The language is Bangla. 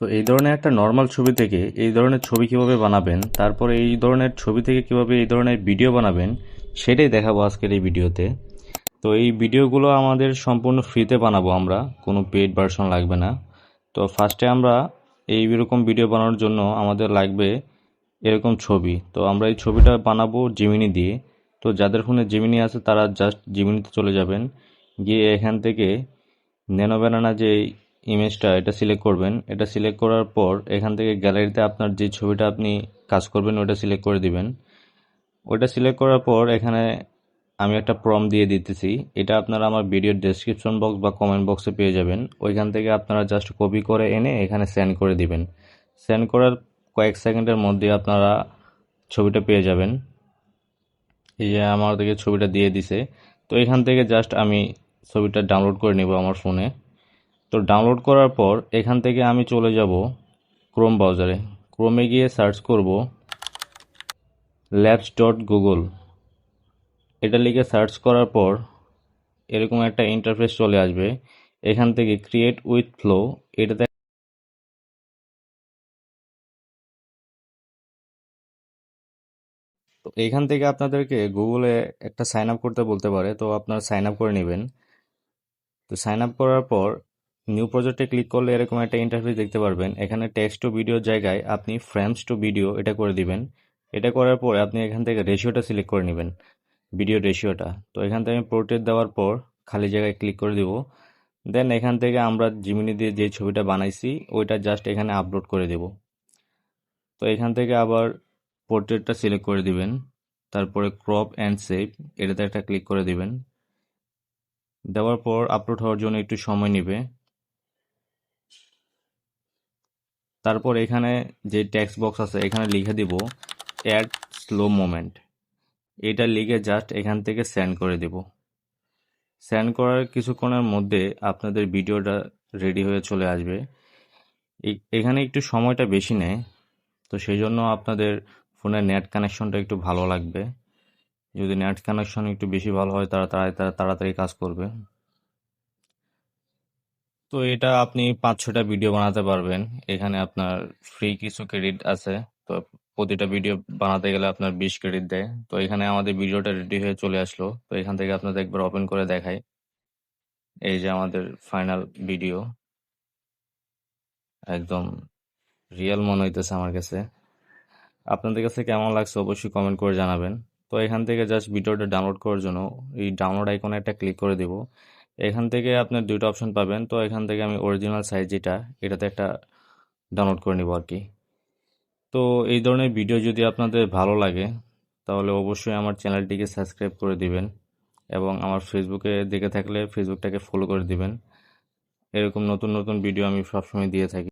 তো এই ধরনের একটা নর্মাল ছবি থেকে এই ধরনের ছবি কীভাবে বানাবেন, তারপরে এই ধরনের ছবি থেকে কীভাবে এই ধরনের ভিডিও বানাবেন, সেটাই দেখাবো আজকের এই ভিডিওতে তো এই ভিডিওগুলো আমাদের সম্পূর্ণ ফ্রিতে বানাবো আমরা, কোনো পেড ভার্সন লাগবে না। তো ফার্স্টে আমরা এই এইরকম ভিডিও বানানোর জন্য আমাদের লাগবে এরকম ছবি। তো আমরা এই ছবিটা বানাবো জিমিনি দিয়ে। তো যাদের ফোনে জিমিনি আছে তারা জাস্ট জিমিনিতে চলে যাবেন। গিয়ে এখান থেকে ন্যানো ব্যানানা যে ইমেজটা এটা সিলেক্ট করবেন। এটা সিলেক্ট করার পর এখান থেকে গ্যালারিতে আপনার যে ছবিটা আপনি কাজ করবেন ওটা সিলেক্ট করে দিবেন। ওটা সিলেক্ট করার পর এখানে আমি একটা প্রম দিয়ে দিতেছি। এটা আপনারা আমার ভিডিওর ডেসক্রিপশন বক্স বা কমেন্ট বক্সে পেয়ে যাবেন। ওইখান থেকে আপনারা জাস্ট কপি করে এনে এখানে সেন্ড করে দিবেন। সেন্ড করার কয়েক সেকেন্ডের মধ্যে আপনারা ছবিটা পেয়ে যাবেন। এই যে আমার দিকে ছবিটা দিয়ে দিছে। তো এখান থেকে জাস্ট আমি ছবিটা ডাউনলোড করে নিব আমার ফোনে তো ডাউনলোড করার পর এখান থেকে আমি চলে যাব ক্রোম ব্রাউজারে ক্রোমে গিয়ে সার্চ করব ল্যাবস ডট গুগল এটা লিখে সার্চ করার পর এরকম একটা ইন্টারফেস চলে আসবে। এখান থেকে ক্রিয়েট উইথ ফ্লো এটাতে তো এখান থেকে আপনাদেরকে গুগলে একটা সাইন আপ করতে বলতে পারে। তো আপনারা সাইন আপ করে নেবেন। তো সাইন আপ করার পর নিউ প্রজেক্টে ক্লিক করলে এরকম একটা ইন্টারফেস দেখতে পারবেন। এখানে টেক্সট টু ভিডিওর জায়গায় আপনি ফ্রেমস টু ভিডিও এটা করে দিবেন। এটা করার পর আপনি এখান থেকে রেশিওটা সিলেক্ট করে নেবেন ভিডিও রেশিওটা তো এখান থেকে আমি পোর্ট্রেট দেওয়ার পর খালি জায়গায় ক্লিক করে দিব। দেন এখান থেকে আমরা জিমিনি দিয়ে যে ছবিটা বানাইছি, ওইটা জাস্ট এখানে আপলোড করে দেব। তো এখান থেকে আবার পোর্ট্রেটটা সিলেক্ট করে দিবেন। তারপরে ক্রপ অ্যান্ড সেভ এটাতে একটা ক্লিক করে দিবেন। দেওয়ার পর আপলোড হওয়ার জন্য একটু সময় নেবে। তারপর এখানে যে টেক্সট বক্স আছে, এখানে লিখে দিব অ্যাড স্লো মোমেন্ট এটা লিখে জাস্ট এখান থেকে সেন্ড করে দেব। সেন্ড করার কিছুক্ষণের মধ্যে আপনাদের ভিডিওটা রেডি হয়ে চলে আসবে। এখানে একটু সময়টা বেশি নেয়, তো সেই জন্য আপনাদের ফোনের নেট কানেকশনটা একটু ভালো লাগবে। যদি নেট কানেকশন একটু বেশি ভালো হয় তারা তারা তাড়াতাড়ি কাজ করবে। তো এটা আপনি পাঁচ ছটা ভিডিও বানাতে পারবেন। এখানে আপনার ফ্রি কিছু ক্রেডিট আছে। তো প্রতিটা ভিডিও বানাতে গেলে আপনার বিশ ক্রেডিট দেয়। তো এখানে আমাদের ভিডিওটা রেডি হয়ে চলে আসলো। তো এখান থেকে আপনাদের একবার ওপেন করে দেখাই। এই যে আমাদের ফাইনাল ভিডিও একদম রিয়েল মনে হইতেছে আমার কাছে। আপনাদের কাছে কেমন লাগছে অবশ্যই কমেন্ট করে জানাবেন। তো এখান থেকে জাস্ট ভিডিওটা ডাউনলোড করার জন্য এই ডাউনলোড আইকনে একটা ক্লিক করে দিব। এখান থেকে আপনার দুইটা অপশন পাবেন। তো এখান থেকে আমি অরিজিনাল সাইজ যেটা, এটাতে একটা ডাউনলোড করে নিব আর কি তো এই ধরনের ভিডিও যদি আপনাদের ভালো লাগে, তাহলে অবশ্যই আমার চ্যানেলটিকে সাবস্ক্রাইব করে দিবেন এবং আমার ফেসবুকে দেখে থাকলে ফেসবুকটাকে ফলো করে দিবেন। এরকম নতুন নতুন ভিডিও আমি সবসময় দিয়ে থাকি।